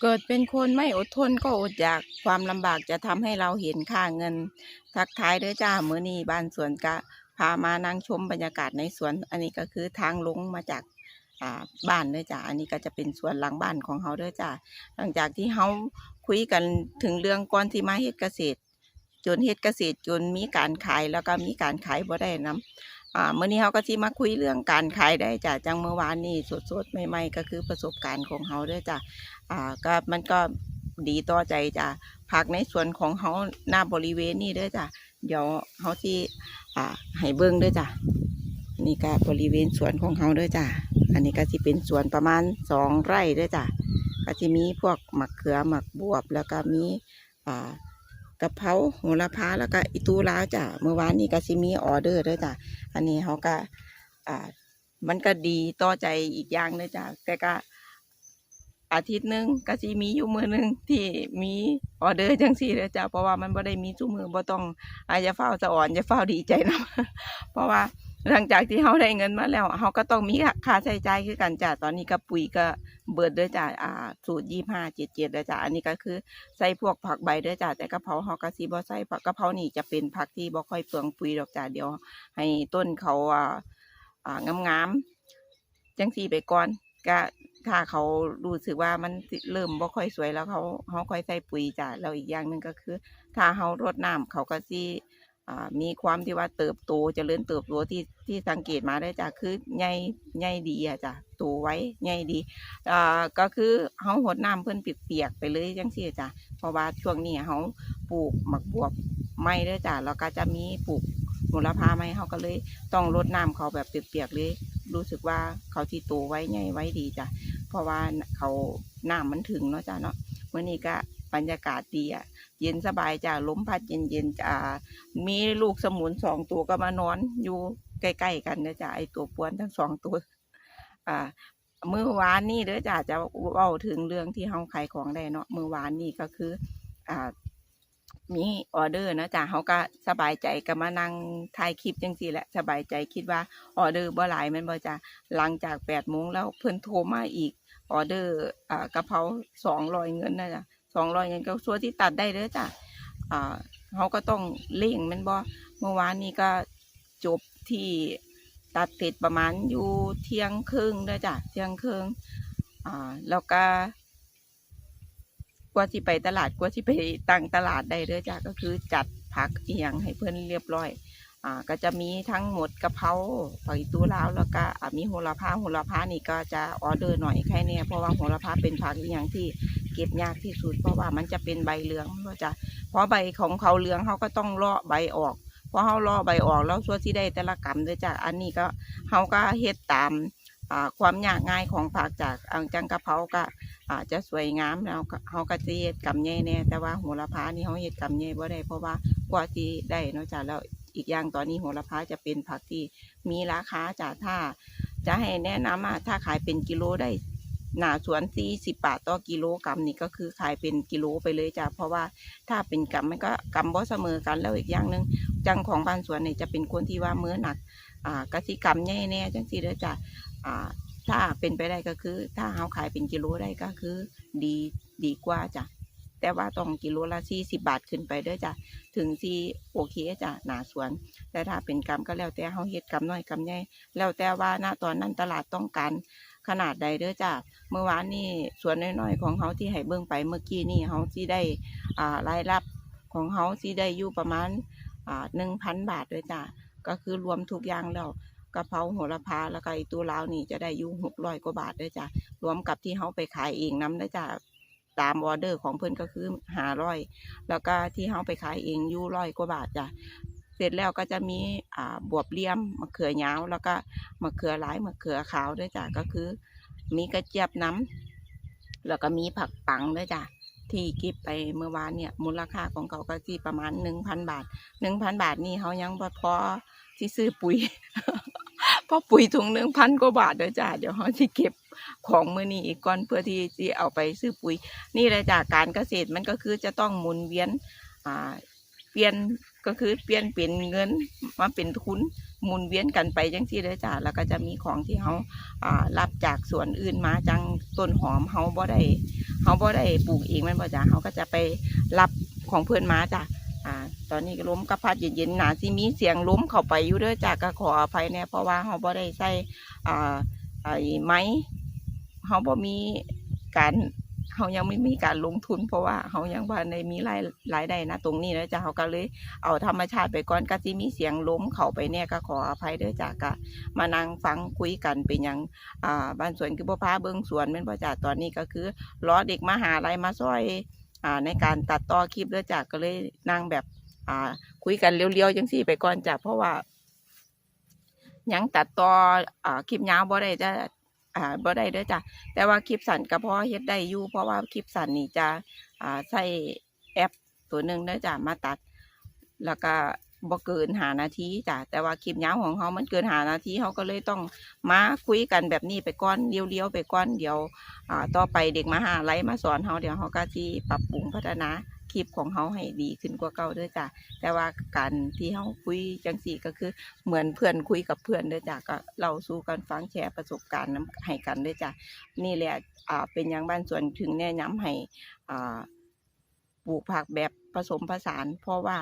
เกิดเป็นคนไม่อดทนก็อดอยากความลำบากจะทำให้เราเห็นค่าเงิน ทักทายเด้อจ้ามือนี้บ้านสวนกะพามานั่งชมบรรยากาศในสวน อันนี้ก็คือทางลงมาจากบ้านเด้อจ้าอันนี้ก็จะเป็นสวนหลังบ้านของเขาเด้อจ้าหลังจากที่เขาคุยกันถึงเรื่องก่อนที่มาเฮ็ดเกษตร จนเฮ็ดเกษตรจนมีการขายแล้วก็มีการขายบ่ได้นํ อ่ามื้อนี้เขาก็สิมาคุยเรื่องการขายได้จ้ะจังเมื่อวานนี้สดๆใหม่ๆ ก็คือประสบการณ์ของเขาด้อจ้ะอ่าก็มันก็ดีต่อใจจ้ะผักในส่วนของเขาหน้าบริเวณนี่ด้อจ้ะเดี๋ยวเขาที่อ่าให้เบิ้งด้อจ้ะนี่ก็บริเวณสวนของเขาด้อจ้ะอันนี้ก็สิเป็นสวนประมาณสองไร่ด้อจ้ะก็จะมีพวกหมักเขือหมักบวบแล้วก็มีอ่า กะเพราโหระพาแล้วก็อีตูลาวจ้ะเมื่อวานนี้ก็สิมีออเดอร์เด้อจ้ะอันนี้เขาก็อ่ามันก็ดีต่อใจอีกอย่างเด้อจ้ะแต่ก็อาทิตย์หนึ่งก็สิมีอยู่มือหนึ่งที่มีออเดอร์จังสี่เลยจ้ะเพราะว่ามันบ่ได้มีทุกมือบ่ต้องอาจจะเฝ้าสะอ่อนจะเฝ้าดีใจนะเพราะว่าหลังจากที่เขาได้เงินมาแล้วเขาก็ต้องมีค่าใช้จ่ายคือกันจ้ะตอนนี้ก็ปุ๋ยก็ เบิดเด้อจ้ะอ่า สูตรยี่ห้าเจ็ดเจ็ดเด้อจ้ะอันนี้ก็คือใส่พวกผักใบเด้อจ้ะแต่กะเพราเขาก็สิบ่ใส่ผักกะเพรานี่จะเป็นผักที่บ่ค่อยเปลืองปุ๋ยดอกจ้ะเดี๋ยว ให้ต้นเขาอ่าอ่างามๆจังสี่ไปก่อนก็ถ้าเขารู้สึกว่ามันเริ่มบ่ค่อยสวยแล้วเขาเขาค่อยใส่ปุ๋ยจ้ะแล้วอีกอย่างหนึ่งก็คือ ถ้าเขารดน้ำเขาก็สิอ่า มีความที่ว่าเติบโตเจริญเติบโตที่ที่สังเกตมาได้จ้ะคือใหญ่ใหญ่ดีอะจ้ะโตไว้ใหญ่ดีอ่าก็คือเขาหดน้ำเพิ่นเปียกๆไปเลยจังซี่จ้ะเพราะว่าช่วงนี้เขาปลูกหมักบวบไม่ด้อจ้ะแล้วก็จะมีปลูกโหระพาไหมเขาก็เลยต้องรดน้ำเขาแบบเปียกๆเลยรู้สึกว่าเขาที่โตไว้ใหญ่ไว้ดีจ้ะเพราะว่าเขาน้ำมันถึงเนาะจ้ะเนาะวันนี้ก็ บรรยากาศดีอะ เย็นสบายจ้ะลมพัดเย็นๆจ้ะมีลูกสมุนสองตัวก็มานอนอยู่ใกล้ๆกันนะจ้ะไอตัวป้วนทั้งสองตัว อ่าเมื่อวานนี่เด้อจ้ะจะเว้าถึงเรื่องที่เฮาขายของได้เนาะเมื่อวานนี่ก็คือ อ่า มีออเดอร์นะจ๊ะเขาก็สบายใจก็มานั่งถ่ายคลิปจังซี่แหละ สบายใจคิดว่าออเดอร์บ่หลายม่นบ่จ้ะหลังจากแปดโมงแล้วเพิ่นโทรมาอีกออเดอร์อ่ากะเพราสองร้อยเงินนะจ๊ะ สองร้อยเงินก็ส่วที่ตัดได้เด้อจ้ะอ่าเขาก็ต้องเร่งม่นบ่เมื่อวานนี้ก็จบที่ตัดเสร็จประมาณอยู่เที่ยงครึ่งเด้จ้ะเที่ยงครึ่งอ่าแล้วก็กว่าที่ไปตลาดกว่าที่ไปตั้งตลาดได้เด้อจ้ะก็คือจัดผักเอียงให้เพื่อนเรียบร้อยอ่าก็จะมีทั้งหมดกะเพราผักอีตูลาวแล้วก็มีโหระพาโหระพานี่ก็จะออเดอร์หน่อยแค่นี้เพราะว่าโหระพาเป็นผักอีหยังที่ เก็บยากที่สุด เพราะว่ามันจะเป็นใบเหลืองก็จะเพราะใบของเขาเหลืองเขาก็ต้องเลาะใบออกพอเขาเลาะใบออกแล้วส่วนที่ได้แต่ละกำเด้อจ้ะอันนี้ก็เขาก็เฮ็ดตามความยากง่ายของผักจากอังจังกะเพราก็อาจจะสวยงามแล้วเขาก็จะเฮ็ดกำใหญ่แน่แต่ว่าโหระพานี่เขาเฮ็ดกำใหญ่บ่ได้เพราะว่ากว่าที่ได้นาะจ้ะแล้วอีกอย่างตอนนี้โหระพาจะเป็นผักที่มีราคาจ้ะถ้าจะให้แนะนำอะถ้าขายเป็นกิโลได้ หนาสวนสี่สิบบาทต่อกิโลกรัมนี่ก็คือขายเป็นกิโลไปเลยจ้ะเพราะว่าถ้าเป็นกำมันก็กำบ่เสมอกันแล้วอีกอย่างหนึ่งจังของบ้านสวนเนี่ยจะเป็นคนที่ว่ามือหนักอ่ากสิกรรมใหญ่แน่จังซี่เด้อจ้ะอ่าถ้าเป็นไปได้ก็คือ ถ้าเราขายเป็นกิโลได้ก็คือ ดีดีกว่าจ้ะแต่ว่าต้องกิโลละสี่สิบาทขึ้นไปเด้อจ้ะถึงที่โอเคจ้ะหนาสวน แต่ถ้าเป็นกรรมก็แล้วแต่เฮาเฮ็ดกรรมน้อยกรรมใหญ่แล้วแต่ว่าณตอนนั้นตลาดต้องการ ขนาดใดเด้อจ้ะเมื่อวานนี่ส่วนน้อยๆของเฮาที่ให้เบิ่งไปเมื่อกี้นี่เฮาสิได้อ่ารายรับของเฮาสิได้อยู่ประมาณอ่าหนึ่งพันบาทเด้อจ้ะก็คือรวมทุกอย่างแล้วกะเพราโหระพาแล้วก็ตัวลาวนี่จะได้อยู่หกร้อยกว่าบาทเด้อจ้ะรวมกับที่เขาไปขายเองน้ำเด้อจ้ะตามออเดอร์ของเพื่อนก็คือหาร้อยแล้วก็ที่เขาไปขายเองอยู่ร้อยกว่าบาทจ้ะ เสร็จแล้วก็จะมีอ่าบวบเลี่ยมมะเขือยาวแล้วก็มะเขือหลายมะเขือขาวด้วยจ้ะก็คือ มีกระเจี๊ยบน้ำแล้วก็มีผักปังด้วยจ้ะที่กิบไปเมื่อวานเนี่ยมูลค่าของเขาก็ที่ประมาณหนึ่งพันบาทหนึ่งพันบาทนี่เขายังพอที่ซื้อปุ๋ยเพราะปุ๋ยถุงหนึ่งพันกว่าบาทเด้อจ้าเดี๋ยวเขาที่เก็บของมือนี้อีกก่อนเพื่อที่จะเอาไปซื้อปุ๋ย นี่แหละจากการเกษตรมันก็คือจะต้องหมุนเวียนอ่าเปลี่ยน ก็คือเปลี่ยนเป็นเงินมาเป็นทุนหมุนเวียนกันไปจังซี่เด้อจ้ะแล้วก็จะมีของที่เขาอ่ารับจากสวนอื่นมาจังต้นหอมเขาบ่ได้เขาบ่ได้ปลูกเองมันบ่จ้ะเขาก็จะไปรับของเพื่อนมาจ้ะอ่าตอนนี้ล้มกระพัดเย็นๆหนาสิมีเสียงล้มเข้าไปอยู่เด้อจ้ะก็ขออภัยแน่เพราะว่าเขาบ่ได้ใส่อ่าไอ้ไม้เขาบ่มีการ เขายังไม่มีการลงทุน เพราะว่าเขายังบ่ได้มีรายรายได้นะตรงนี้นะจ๊ะเขาก็เลยเอาธรรมชาติไปก่อนก็สิมีเสียงล้มเขาไปเนี่ยก็ขออภัยเด้อจ้ะก็มานั่งฟังคุยกันเป็นหยังอ่าบ้านสวนคือบ่พาเบิ่งสวนแม่นบ่จ้ะตอนนี้ก็คือรอเด็กมาหาลัยมาซอยอ่าในการตัดต่อคลิปเด้อจ้ะก็เลยนั่งแบบอ่าคุยกันเรียวๆจังซี่ไปก่อนจ้ะเพราะว่ายังตัดต่ออ่าคลิปยาวบ่ได้จ้ะ อ่าบ่ได้เด้อจ้ะแต่ว่าคลิปสั้นก็พอเฮ็ดได้อยู่เพราะว่าคลิปสั้นนี่จะอ่าใช้แอปตัวหนึ่งเด้อจ้ะมาตัด แล้วก็บ่เกินหานาทีจ้ะแต่ว่าคลิปยาวของเขามันเกินหานาทีเขาก็เลยต้องมาคุยกันแบบนี้ไปก่อนเลี้ยวๆไปก่อนเดี๋ยวอ่าต่อไปเด็กมาหาไลมาสอนเขาเดี๋ยวเขาก็สิปรับปรุงพัฒนา คลิปของเขาให้ดีขึ้นกว่าเก่าด้วยจ้ะแต่ว่าการที่เขาคุยจังสี่ก็คือเหมือนเพื่อนคุยกับเพื่อนด้วยจ้ะก็เราสู้กันฟังแชร์ประสบการณ์น้ำให้กันด้วยจ้ะนี่แหละอ่าเป็นอย่างบ้านส่วนถึงแนะนำให้อ่าปลูกผักแบบ ผสมผสาน เพราะว่า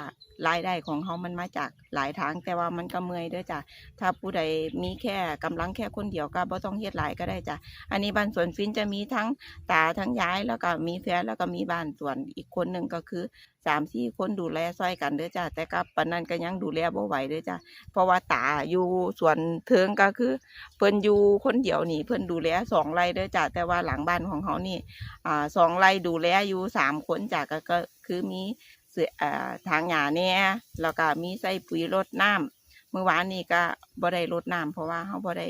รายได้ของเขามันมาจากหลายทางแต่ว่ามันก็เมื่อยด้วยจ้ะถ้าผู้ใดมีแค่กำลังแค่คนเดียวก็บ่ต้องเฮ็ดหลายก็ได้จ้ะอันนี้บ้านสวนฟินจะมีทั้งตาทั้งยายแล้วก็มีแฟนแล้วก็มีบ้านสวนอีกคนหนึ่งก็คือสามสี่คนดูแลซอยกันเด้อจ้ะแต่ก็ปนนั้นก็ยังดูแลบ่ไหวเด้อจ้ะเพราะว่าตาอยู่สวนเทิงก็คือ เพิ่นอยู่คนเดียวนี่เพิ่นดูแลสองไร่เด้อจ้ะแต่ว่าหลังบ้านของเขานี่อ่าสองไร่ดูแลอยู่สามคนจ้ะก็ คือมีเสืออทางหญ้าเนี่ยแล้วก็มีใส่ปุ๋ยรดน้ำเมื่อวานนี้ก็บ่ได้รดน้ำเพราะว่าเขาบ่ได้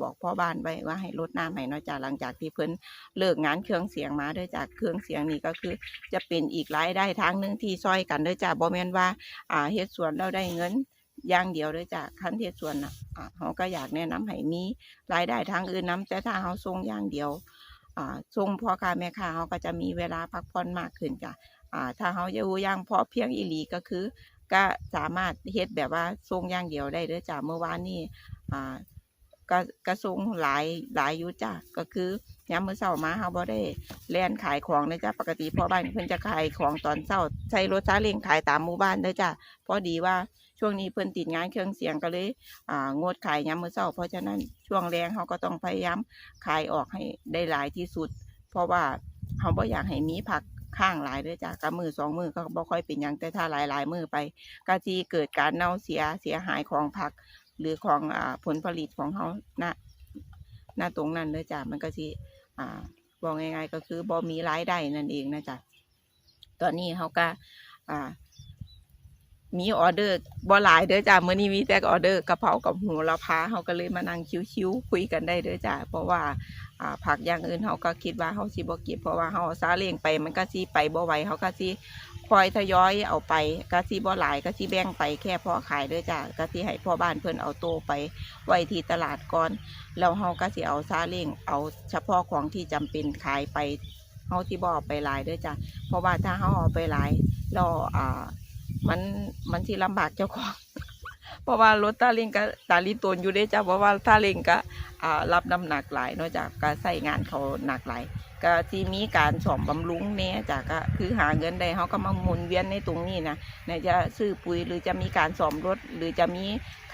บอกพ่อบ้านไว้ว่าให้รดน้ำให้เนาะจ้ะหลังจากที่เพิ่นเลิกงานเครื่องเสียงมาเด้อจ้ะเครื่องเสียงนี่ก็คือ จะเป็นอีกรายได้ทางหนึ่งที่ซอยกันเด้อจ้ะบ่แม่นว่าเฮ็ดสวนเราได้เงินอย่างเดียวเลยจ้ะคันเทศส่วนน่ะเขาก็อยากแนะนำให้มีรายได้ทางอื่นนํแต่ถ้าเขาส่งอย่างเดียวอ่าส่งพ่อค้าแม่ค้าเขาก็จะมีเวลาพักผ่อนมากขึ้นจ้ะ ถ้าเขาอยู่อย่างพอเพียงอีหลีก็คือ ก็สามารถเฮ็ดแบบว่าส่งอย่างเดียวได้เด้อจ้ะเมื่อวานนี้อ่าก็ก็ส่งหลายหลายอยู่จ้ะก็คือยามมื้อเช้ามาเขาบ่ได้แล่นขายของเลยจ้ะปกติพ่อบ้านเพิ่นจะขายของตอนเช้าใช้รถซาเล้งขายตามหมู่บ้านเด้อจ้ะพอดีว่าช่วงนี้เพิ่นติดงานเครื่องเสียงก็เลยอ่างดขายยามมื้อเช้าเพราะฉะนั้นช่วงแรงเขาก็ต้องพยายามขายออกให้ได้หลายที่สุด เพราะว่าเขาบ่อยากให้มีผัก ข้างหลายเด้วยจ้ะกับมือสองมือก็บ่ค่อยเป็นอยังแต่ถ้าหลายหลายมือไปก็จีเกิดการเน่าเสียเสียหายของผัก หรือของอ่าผลผลิตของเขาณณตรงนั้นเด้อจ้ะมันก็สิอ่าบอกง่ายๆก็คือบ่มีรายได้นั่นเองนะจ๊ะตอนนี้เขาก็อ่า มีออเดอร์บ่หลายเด้อจ้าเมื้อนี้มีแต่ออเดอร์กระเพรากับหูละพาเฮาก็เลยมานั่งชิวๆคุยกันได้เด้อจ้าเพราะว่าผักอย่างอื่นเฮาก็คิดว่าเฮาสิบ่เก็บเพราะว่าเฮาเอาซาเล้งไปมันก็สิไปบ่ไหวเฮาก็สิคอยทยอยเอาไปก็สิบ่หลายก็สิแบ่งไปแค่พอขายเด้อจ้าก็สิให้พ่อบ้านเพิ่นเอาโตไปไว้ที่ตลาดก่อนแล้วเฮาก็สิเอาซาเล้งเอาเฉพาะของที่จำเป็นขายไปเฮาสิบ่อไปหลายเด้อจ้าเพราะว่าถ้าเฮาเอาไปหลายแล้วอ่า มันมันสิลำบากเจ้าของ เพราะว่ารถตาเล็งก็ตาลีตนอยู่เด้จ้าเพราะว่าตาเล็งก็รับน้ำหนักหลายเนาะจากก็ใส่งานเขาหนักหลายก็ที่มีการสอมบำรุงเนี่ยจากก็คือหาเงินได้เขาก็มาหมุนเวียนในตรงนี้นะไหนจะซื้อปุ๋ยหรือจะมีการสอมรถ หรือจะมี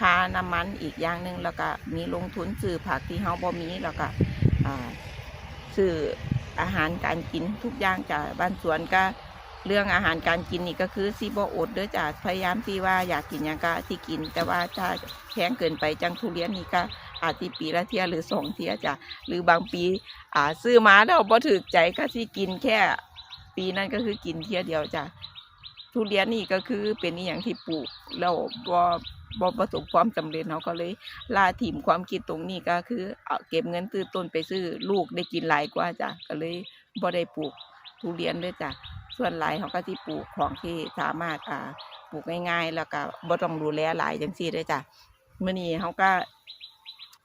ค่าน้ำมันอีกอย่างหนึ่งแล้วก็มีลงทุนซื้อผักที่เขาบ่มีแล้วก็ซื้ออาหารการกินทุกอย่างจากบ้านสวนก็ เรื่องอาหารการกินนี่ก็คือซีบอดเด้อจ้ะพยายามที่ว่าอยากกินหยังก็ที่กิน แต่ว่าถ้าแพงเกินไปจังทุเรียนนี่ก็อาจจะปีละเทียหรือสองเทียจ้ะหรือบางปีอ่าซื้อมาแล้วบ่ถูกใจก็ที่กินแค่ ปีนั้นก็คือกินเทียเดียวจ้ะทุเรียนนี่ก็คือเป็นอย่างที่ปลูกแล้วบ่บ่ประสบความสำเร็จเขาก็เลยลาถิ่มความคิดตรงนี้ก็คือเอาเก็บเงินซื้อต้นไปซื้อลูกได้กินหลายกว่าจ้ะก็เลยบ่ได้ปลูกทุเรียนเลยจ้ะ ส่วนหลายเขาก็ที่ปลูกของที่สามารถอ่าปลูกง่ายๆ แล้วก็บ่ต้องดูแลหลายจังซี่เลยจ้ะเมื้อนี้เขาก็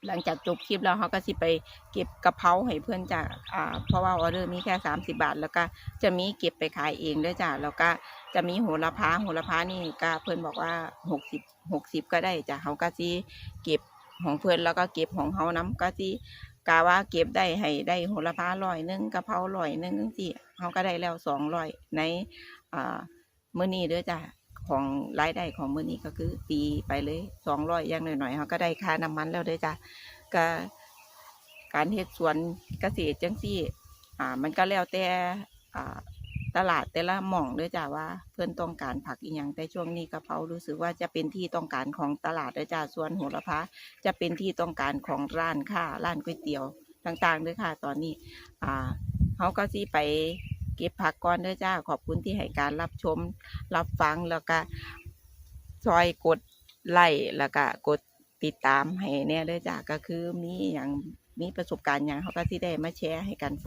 หลังจากจบคลิปแล้วเขาก็สิไปเก็บกระเพราให้เพื่อนจ้ะอ่า เพราะว่าออเดอร์มีแค่สามสิบาท แล้วก็จะมีเก็บไปขายเองด้วยจ้ะ แล้วก็จะมีโหระพา โหระพานี่ก็เพื่อนบอกว่าหกสิบหกสิบก็ได้จ้ะเขาก็สิเก็บของเพื่อนแล้วก็เก็บของเขาน้ก็สิกาว่าเก็บได้ให้ได้โหระพาร้อยหนึ่งกระเพราร้อยหนึ่งจังซี่ เขาก็ได้แล้วสองร้อยในมื้อนี้เด้อจ้ะของรายได้ของมื้อนี้ก็คือตีไปเลยสองร้อยอย่างหน่อยๆเขาก็ได้ค่าน้ำมันแล้วเด้อจ้ะก็การเฮ็ดสวนเกษตรจังซี่ อ่า มันก็แล้วแต่อ่าตลาดแต่ละหม่องด้วยจ้าว่าเพื่อนต้องการผักอีหยังแต่ช่วงนี้กระเพรารู้สึกว่าจะเป็นที่ต้องการของตลาดด้วยจ้าส่วนโหระพาจะเป็นที่ต้องการของร้านค้าร้านก๋วยเตี๋ยวต่างๆด้วยค่ะ ตอนนี้ อ่า เขาก็สิไปเก็บผักก่อนเด้อจ้า ขอบคุณที่ให้การรับชม รับฟังแล้วก็ซอยกดไลค์แล้วก็กดติดตามให้แน่เด้อจ้าก็คือมีอย่างมีประสบการณ์อย่างเขาก็สิได้มาแชร์ให้กันฟัง